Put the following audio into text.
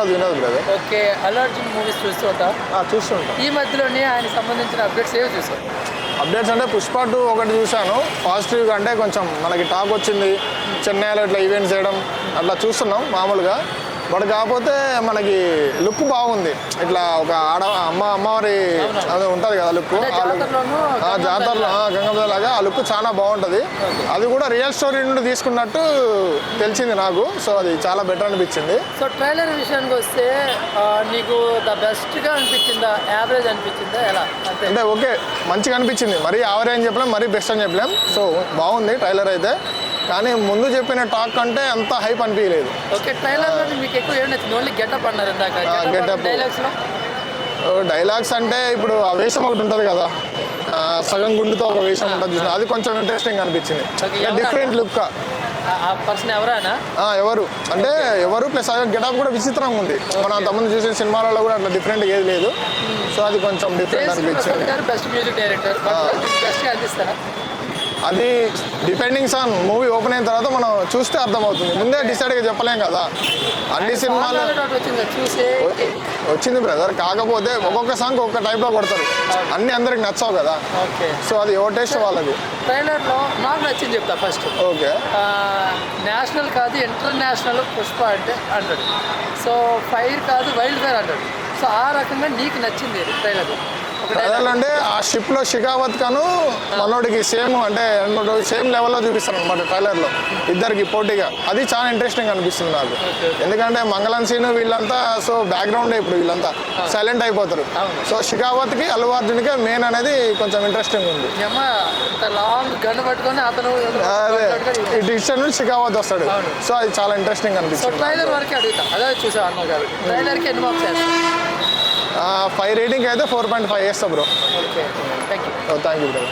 Vinod Vinod brother okay Allu Arjun movies చూస్తుంటా చూస్తుంటా ఈ మధ్యలోనే ఆయన సంబంధించిన అప్డేట్స్ ఏవి చూసారు అప్డేట్స్ అంటే పుష్ప టూ ఒకటి చూశాను. పాజిటివ్గా అంటే కొంచెం మనకి టాక్ వచ్చింది. చెన్నైలో ఇట్లా ఈవెంట్స్ చేయడం అట్లా చూస్తున్నాం మామూలుగా. బట్ కాకపోతే మనకి లుక్ బాగుంది. ఇట్లా ఒక ఆడ అమ్మ అమ్మవారి అది ఉంటుంది కదా లుక్. జాతరలో గంగమ్మ లాగా ఆ లుక్ చాలా బాగుంటుంది. అది కూడా రియల్ స్టోరీ నుండి తీసుకున్నట్టు తెలిసింది నాకు. సో అది చాలా బెటర్ అనిపించింది. సో ట్రైలర్ విషయానికి వస్తే నీకు ద బెస్ట్గా అనిపించిందా? యావరేజ్ అనిపించిందా? ఎలా? అంటే ఓకే మంచిగా అనిపించింది. మరీ ఆవరేజ్ అని చెప్పలేం మరీ బెస్ట్ అని చెప్పలేం. సో బాగుంది ట్రైలర్ అయితే. కానీ ముందు చెప్పిన టాక్ అంటే అంత హైప్ అనిపించలేదు. ఓకే మీకు ఎక్కువ ఏం నచ్చింది? ఓన్లీ గెటప్ అన్నారు ఇందాక. ఆ, getup. డైలాగ్స్లో డైలాగ్స్ అంటే ఇప్పుడు ఆ వేషం ఒకటి ఉంటుంది కదా. సగం గుండుతో ఒక వేషం ఉంటుంది చూసినా, అది కొంచెం ఇంట్రెస్టింగ్ అనిపించింది? డిఫరెంట్ లుక్ ఆ పర్సన్ ఎవరైనా? ఎవరు? అంటే ఎవరు ప్లస్ గెటప్ కూడా విచిత్రంగా ఉంది. మనం అంతకుముందు చూసిన సినిమాలలో కూడా అట్లా డిఫరెంట్ ఏది లేదు. సో అది కొంచెం డిఫరెంట్ అనిపించింది. బెస్ట్ మ్యూజిక్ డైరెక్టర్ అది డిపెండింగ్స్ ఆన్ మూవీ ఓపెన్ అయిన తర్వాత మనం చూస్తే అర్థమవుతుంది. ముందే డిసైడ్గా చెప్పలేం కదా. అన్ని సినిమాలు వచ్చింది? బ్రదర్ కాకపోతే ఒక్కొక్క సాంగ్ ఒక్కొక్క టైప్లో కొడతారు. అన్ని అందరికి నచ్చవు కదా. ఓకే. సో అది ఓ టేస్ట్ వాళ్ళది? ట్రైలర్లో నాకు నచ్చింది చెప్తా ఫస్ట్ ఓకే. నేషనల్ కాదు ఇంటర్నేషనల్ పుష్ప అంటే అంటాడు సో ఫైర్ కాదు వైల్డ్ ఫైర్ అంటాడు సో ఆ రకంగా నీకు నచ్చింది ట్రైలర్ అంటే ఆ షిప్లో షికావత్ కాను మనోడికి సేమ్ అంటే సేమ్ లెవెల్లో చూపిస్తారు అనమాట ట్రైలర్లో ఇద్దరికి పోటీగా. అది చాలా ఇంట్రెస్టింగ్ అనిపిస్తుంది నాకు. ఎందుకంటే మంగళం సీన్ వీళ్ళంతా సో బ్యాక్గ్రౌండ్ ఇప్పుడు వీళ్ళంతా సైలెంట్ అయిపోతారు. సో షికావత్కి అల్లు అర్జున్కి మెయిన్ అనేది కొంచెం ఇంట్రెస్టింగ్ ఉంది. అదే డిసిషన్ నుంచి షికావత్ వస్తాడు. సో అది చాలా ఇంట్రెస్టింగ్ అనిపిస్తుంది. ట్రైలర్ వరకే అడుగుతా. అదే చూసా అన్న గారు. ట్రైలర్కి ఎన్ని మార్క్స్ చేస్తాను ఫైవ్ రేటింగ్ అయితే ఫోర్ పాయింట్ ఫైవ్ వేస్తా bro. Okay thank you thank you bro.